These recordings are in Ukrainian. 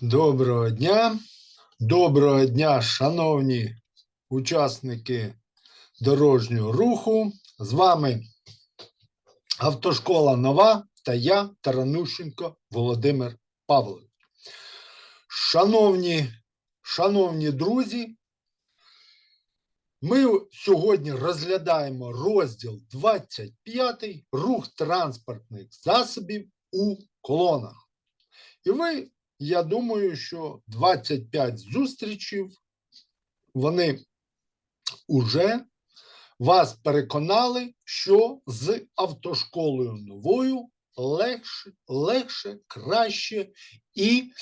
Доброго дня. Доброго дня, шановні учасники дорожнього руху. З вами автошкола Нова та я, Таранущенко Володимир Павлович. Шановні, шановні друзі, ми сьогодні розглядаємо розділ 25 рух транспортних засобів у колонах. І ви я думаю, що 25 зустрічів вони вже вас переконали, що з автошколою новою легше, легше, краще. І,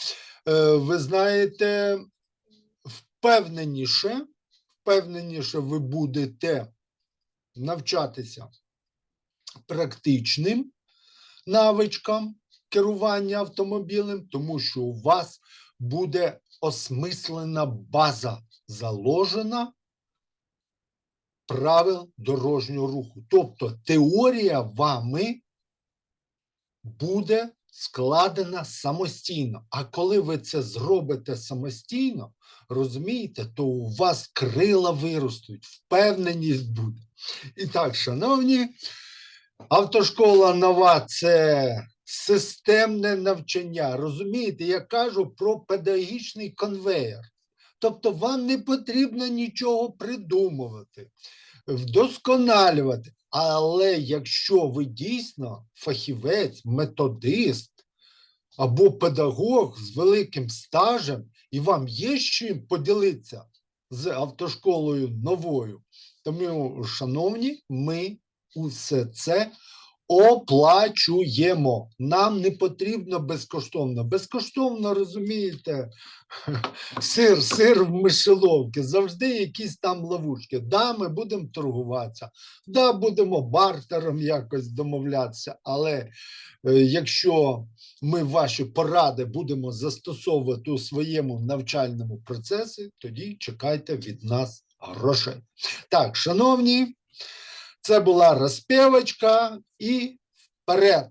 е, ви знаєте, впевненіше, впевненіше ви будете навчатися практичним навичкам керування автомобілем, тому що у вас буде осмислена база заложена правил дорожнього руху. Тобто теорія вами буде складена самостійно. А коли ви це зробите самостійно, розумієте, то у вас крила виростуть, впевненість буде. І так, шановні, автошкола нова це системне навчання. Розумієте, я кажу про педагогічний конвейер. Тобто вам не потрібно нічого придумувати, вдосконалювати. Але якщо ви дійсно фахівець, методист або педагог з великим стажем, і вам є з чим поділитися з автошколою новою, тому, шановні, ми усе це оплачуємо. Нам не потрібно безкоштовно. Безкоштовно розумієте, сир, сир в мишеловки, завжди якісь там ловушки. Да, ми будемо торгуватися, да, будемо бартером якось домовлятися, але е, якщо ми ваші поради будемо застосовувати у своєму навчальному процесі, тоді чекайте від нас грошей. Так, шановні. Це була розпівочка і вперед.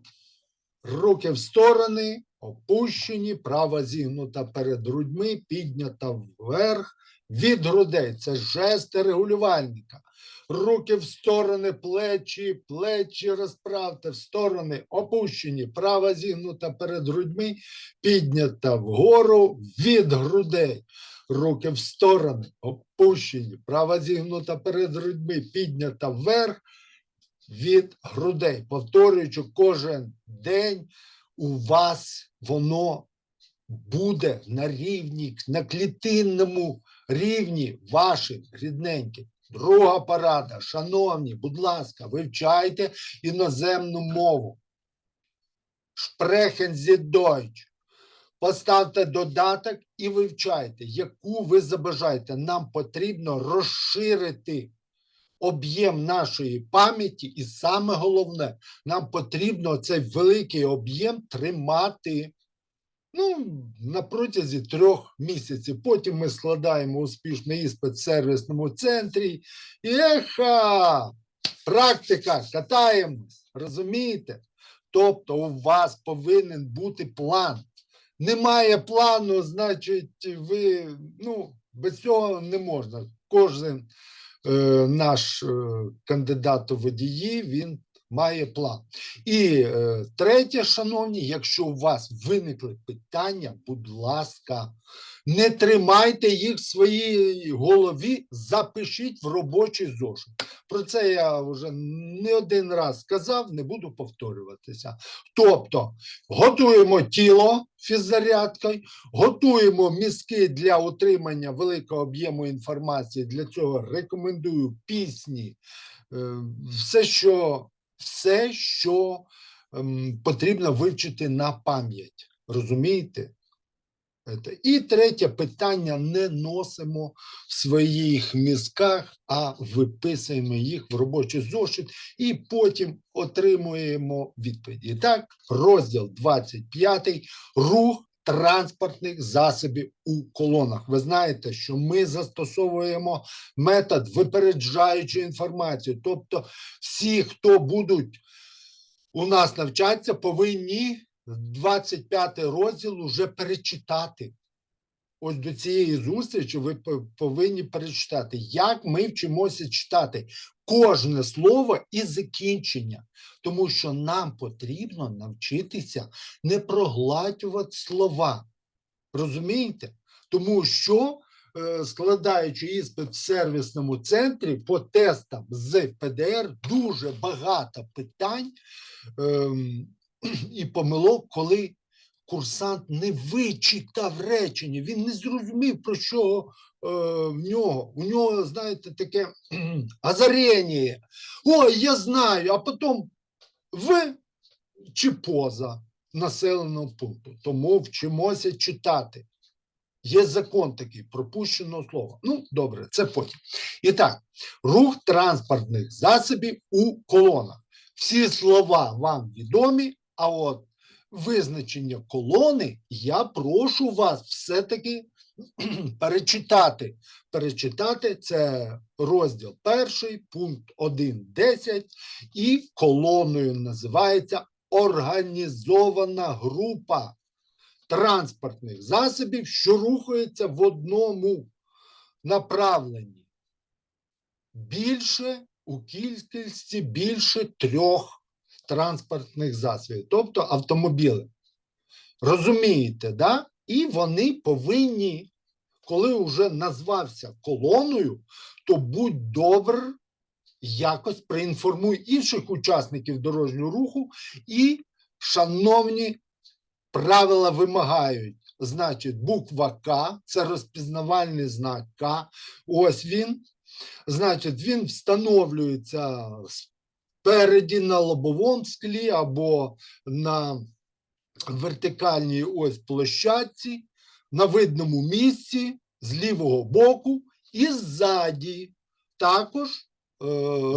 Руки в сторони, опущені, права зігнута перед грудьми, піднята вверх від грудей. Це жести регулювальника. Руки в сторони, плечі, плечі розправте в сторони, опущені, права зігнута перед грудьми, піднята вгору від грудей руки в сторони, права зігнута перед грудьми, піднята вверх від грудей. Повторюючи кожен день, у вас воно буде на рівні, на клітинному рівні вашим рідненьким. Друга порада, шановні, будь ласка, вивчайте іноземну мову. Sprechen Deutsch. Поставте додаток і вивчайте, яку ви забажаєте. Нам потрібно розширити об'єм нашої пам'яті, і саме головне, нам потрібно цей великий об'єм тримати ну, на протязі трьох місяців. Потім ми складаємо успішний іспит в сервісному центрі. І еха! Практика, катаємось, розумієте? Тобто у вас повинен бути план немає плану, значить, ви ну, без цього не можна. Кожен е, наш е, кандидат у водії він має план. І е, третє, шановні, якщо у вас виникли питання, будь ласка, не тримайте їх в своїй голові, запишіть в робочий зошит. Про це я вже не один раз сказав, не буду повторюватися. Тобто готуємо тіло фіззарядкою, готуємо мізки для отримання великого об'єму інформації. Для цього рекомендую пісні, е, все, що, все, що ем, потрібно вивчити на пам'ять. Розумієте? І третє питання: не носимо в своїх мізках, а виписуємо їх в робочий зошит і потім отримуємо відповіді. Так, розділ 25 рух транспортних засобів у колонах. Ви знаєте, що ми застосовуємо метод випереджаючої інформацію. Тобто, всі, хто будуть у нас навчатися, повинні 25 розділ уже перечитати. Ось до цієї зустрічі ви повинні перечитати, як ми вчимося читати кожне слово і закінчення, тому що нам потрібно навчитися не проглатувати слова. Розумієте? Тому що, е, складаючи іспит в сервісному центрі по тестам з ПДР, дуже багато питань ем, і помилок, коли курсант не вичитав речення, він не зрозумів, про що е, в нього. У нього, знаєте, таке кхм, озарення. Ой, я знаю, а потім в чи поза населеного пункту. Тому вчимося читати. Є закон такий пропущеного слова. Ну, добре, це потім. І так, рух транспортних засобів у колонах. Всі слова вам відомі, а от визначення колони я прошу вас все-таки перечитати. Перечитати це розділ перший, пункт 1.10, і колоною називається організована група транспортних засобів, що рухаються в одному направленні. Більше у кількості більше трьох транспортних засобів, тобто автомобілів. Розумієте, да? І вони повинні, коли вже назвався колоною, то будь добр, якось проінформуй інших учасників дорожнього руху і, шановні, правила вимагають. Значить, буква К це розпізнавальний знак К. Ось він. Значить, він встановлюється спереді на лобовому склі або на вертикальній ось площадці, на видному місці, з лівого боку і ззаді також е,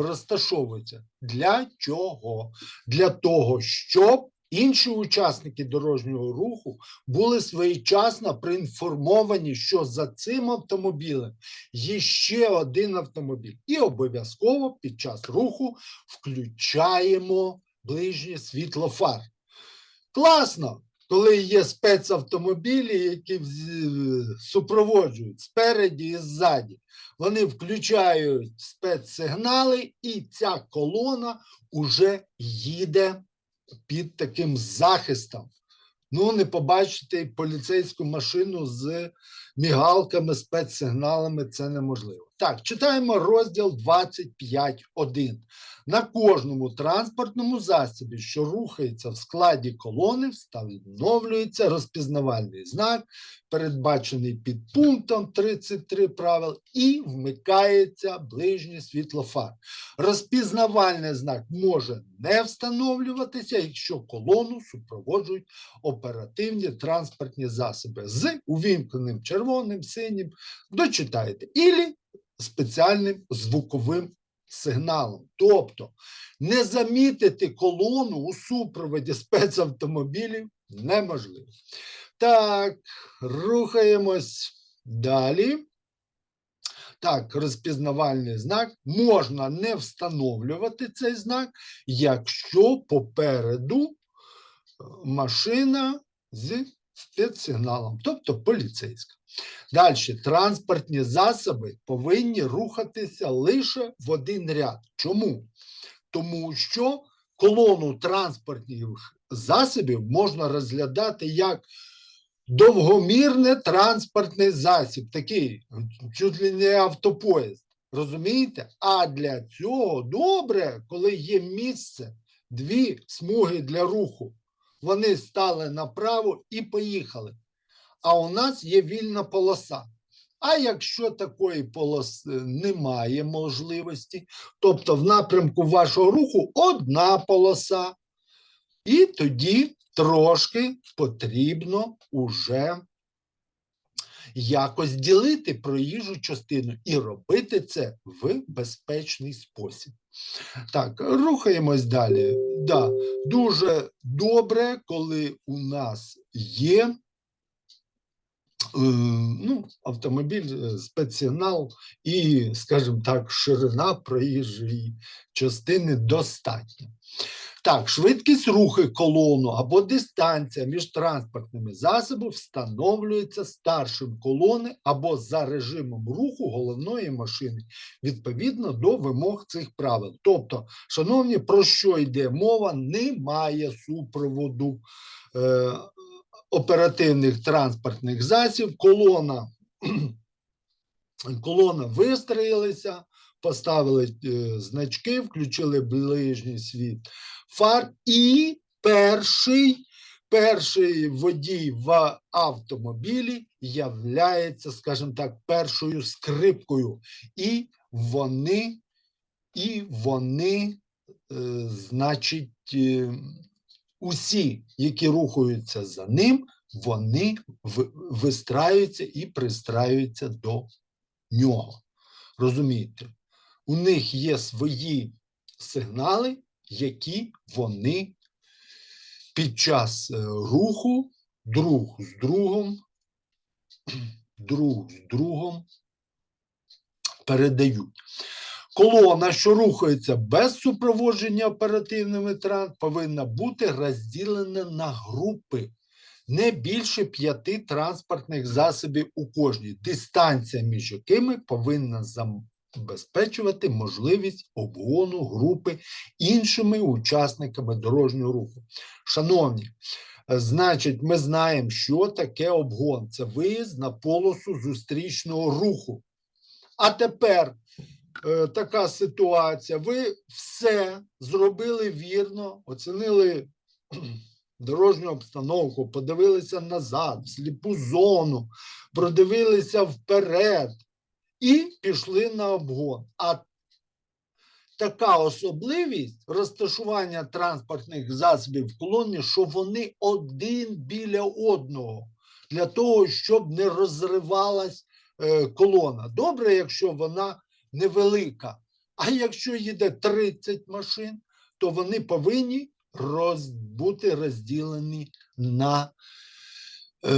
розташовується. Для чого? Для того, щоб інші учасники дорожнього руху були своєчасно проінформовані, що за цим автомобілем є ще один автомобіль. І обов'язково під час руху включаємо ближнє світло фар. Класно, коли є спецавтомобілі, які супроводжують спереді і ззаді. Вони включають спецсигнали, і ця колона уже їде під таким захистом. Ну, не побачити поліцейську машину з мігалками, спецсигналами це неможливо. Так, читаємо розділ 25.1. На кожному транспортному засобі, що рухається в складі колони, встановлюється розпізнавальний знак, передбачений під пунктом 33 правил, і вмикається ближнє світло фар. Розпізнавальний знак може не встановлюватися, якщо колону супроводжують оперативні транспортні засоби з увімкненим червоним, синім, дочитайте, ілі спеціальним звуковим сигналом. Тобто не замітити колону у супроводі спецавтомобілів неможливо. Так, рухаємось далі. Так, розпізнавальний знак можна не встановлювати цей знак, якщо попереду е, машина з спецсигналом, тобто поліцейська. Далі, транспортні засоби повинні рухатися лише в один ряд. Чому? Тому що колону транспортних засобів можна розглядати як довгомірний транспортний засіб, такий чуть ли не автопоїзд. Розумієте? А для цього добре, коли є місце, дві смуги для руху. Вони стали направо і поїхали. А у нас є вільна полоса. А якщо такої полоси немає можливості, тобто в напрямку вашого руху одна полоса, і тоді трошки потрібно уже якось ділити проїжджу частину і робити це в безпечний спосіб. Так, рухаємось далі. Да, дуже добре, коли у нас є ну, автомобіль, е, спецсигнал і, скажімо так, ширина проїжджої частини достатня. Так, швидкість рухи колону або дистанція між транспортними засобами встановлюється старшим колони або за режимом руху головної машини відповідно до вимог цих правил. Тобто, шановні, про що йде мова? Немає супроводу е, оперативних транспортних засіб. Колона, колона вистроїлися, поставили е, значки, включили ближній світ фар і перший, перший водій в автомобілі являється, скажімо так, першою скрипкою. І вони, і вони, е, значить, е, усі, які рухаються за ним, вони вистраюються і пристраюються до нього. Розумієте? У них є свої сигнали, які вони під час е, руху друг з другом, друг з другом передають. Колона, що рухається без супроводження оперативними транс, повинна бути розділена на групи не більше п'яти транспортних засобів у кожній, дистанція між якими повинна забезпечувати можливість обгону групи іншими учасниками дорожнього руху. Шановні, е, значить, ми знаємо, що таке обгон. Це виїзд на полосу зустрічного руху. А тепер е, така ситуація. Ви все зробили вірно, оцінили дорожню обстановку, подивилися назад, сліпу зону, продивилися вперед і пішли на обгон. А така особливість розташування транспортних засобів в колоні, що вони один біля одного, для того, щоб не розривалась е, колона. Добре, якщо вона невелика. А якщо їде 30 машин, то вони повинні роз, бути розділені на е,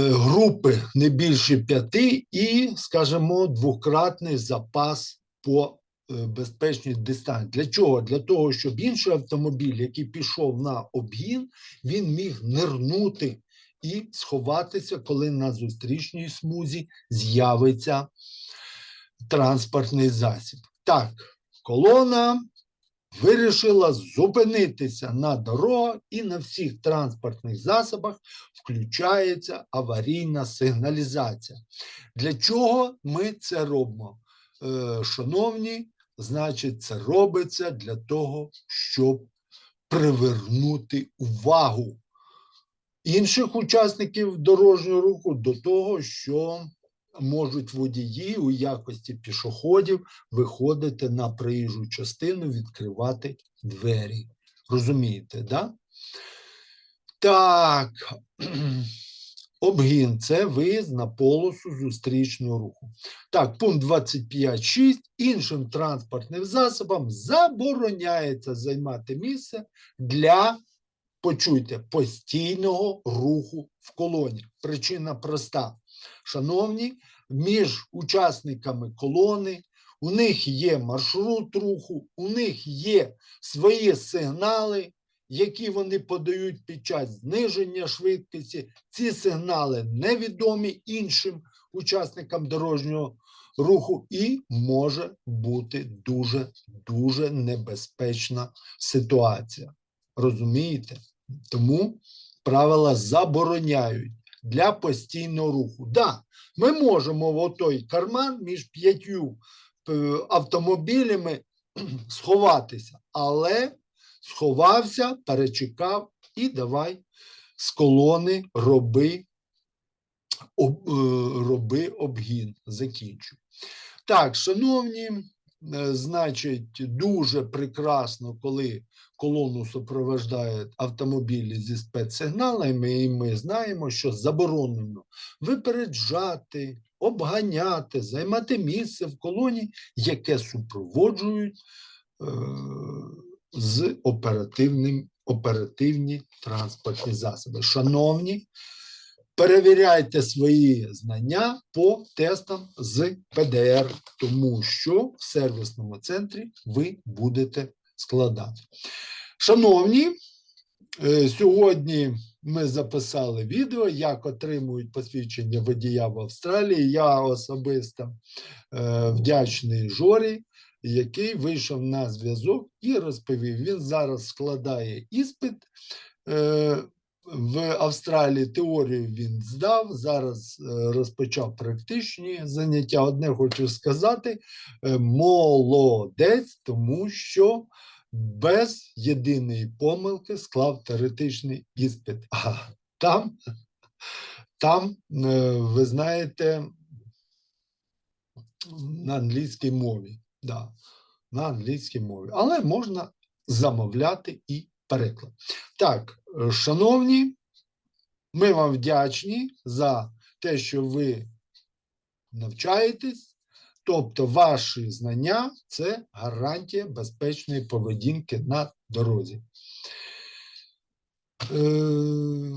групи не більше п'яти і, скажімо, двократний запас по е, безпечній дистанції. Для чого? Для того, щоб інший автомобіль, який пішов на обгін, він міг нирнути і сховатися, коли на зустрічній смузі з'явиться транспортний засіб. Так, колона вирішила зупинитися на дорогах і на всіх транспортних засобах включається аварійна сигналізація. Для чого ми це робимо? Е, шановні, значить, це робиться для того, щоб привернути увагу інших учасників дорожнього руху до того, що можуть водії у якості пішоходів виходити на проїжджу частину, відкривати двері. Розумієте, да? Так. Обгін це виїзд на полосу зустрічного руху. Так, пункт 25.6. Іншим транспортним засобам забороняється займати місце для, почуйте, постійного руху в колоні. Причина проста. Шановні, між учасниками колони у них є маршрут руху, у них є свої сигнали, які вони подають під час зниження швидкості. Ці сигнали невідомі іншим учасникам дорожнього руху, і може бути дуже дуже небезпечна ситуація. Розумієте? Тому правила забороняють для постійного руху. Да, ми можемо в той карман між п'ятью е, автомобілями сховатися, але сховався, перечекав і давай з колони роби, об, е, роби обгін. Закінчу. Так, шановні, значить, дуже прекрасно, коли колону супроводжають автомобілі зі спецсигналами, і ми знаємо, що заборонено випереджати, обганяти, займати місце в колоні, яке супроводжують е, з оперативним, оперативні транспортні засоби. Шановні, перевіряйте свої знання по тестам з ПДР, тому що в сервісному центрі ви будете складати. Шановні, Е, Сьогодні ми записали відео, як отримують посвідчення водія в Австралії. Я особисто е, вдячний Жорі, який вийшов на зв'язок і розповів. Він зараз складає іспит. В Австралії теорію він здав, зараз е, розпочав практичні заняття. Одне хочу сказати: е, молодець, тому що без єдиної помилки склав теоретичний іспит. А там, там, е, ви знаєте, на англійській мові. Да, на англійській мові. Але можна замовляти і переклад. Так, е, шановні, ми вам вдячні за те, що ви навчаєтесь. Тобто, ваші знання це гарантія безпечної поведінки на дорозі. Е,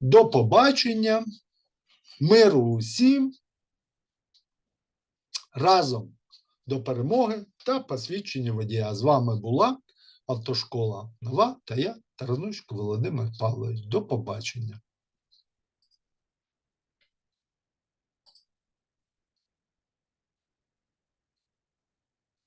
До побачення, миру усім, разом до перемоги та посвідчення водія. З вами була автошкола Нова та я, Таранучко Володимир Павлович. До побачення.